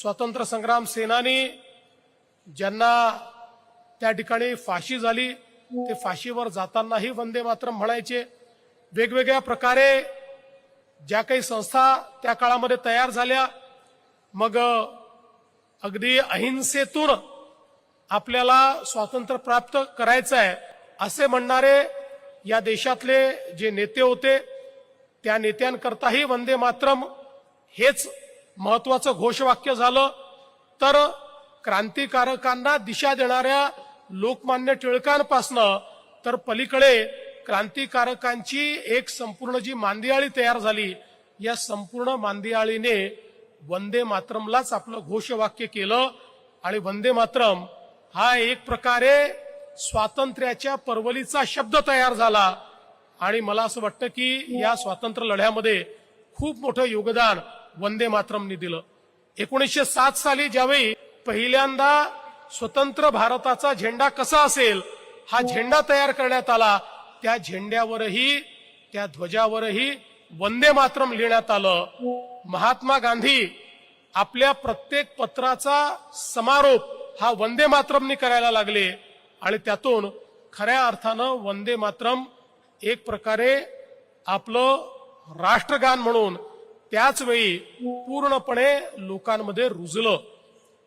स्वातंत्र्य संग्राम सेनानी ज्यांना त्या ठिकाणी फाशी झाली ते फाशीवर जातानाही वंदे मातरम म्हणायचे. वेगवेगळ्या प्रकारे ज्या काही संस्था त्या काळामध्ये तयार झाल्या. मग अगदी अहिंसेतून आपल्याला स्वातंत्र्य प्राप्त करायचं आहे असे म्हणणारे या देशातले जे नेते होते त्या नेत्यांकरताही वंदे मातरम हेच महत्वाचं घोषवाक्य झालं तर क्रांतिकारकांना दिशा देणाऱ्या लोकमान्य टिळकांपासनं तर पलीकडे क्रांतिकारकांची एक संपूर्ण जी मांदियाळी तयार झाली या संपूर्ण मांदियाळीने वंदे मातरमलाच आपलं घोषवाक्य केलं. आणि वंदे मातरम हा एक प्रकारे स्वातंत्र्याच्या परवलीचा शब्द तयार झाला. आणि मला असं वाटतं की या स्वातंत्र्य लढ्यामध्ये खूप मोठं योगदान वंदे मातरमनी दिलं. एकोणीसशे सात साली ज्यावेळी पहिल्यांदा स्वतंत्र भारताचा झेंडा कसा असेल हा झेंडा तयार करण्यात आला त्या झेंड्यावरही त्या ध्वजावरही वंदे मातरम लिहिण्यात आलं. महात्मा गांधी आपल्या प्रत्येक पत्राचा समारोप हा वंदे मातरमनी करायला लागले आणि त्यातून खऱ्या अर्थानं वंदे मातरम एक प्रकारे आपलं राष्ट्रगान म्हणून त्याच वेळी पूर्णपणे लोकांमध्ये रुजलं.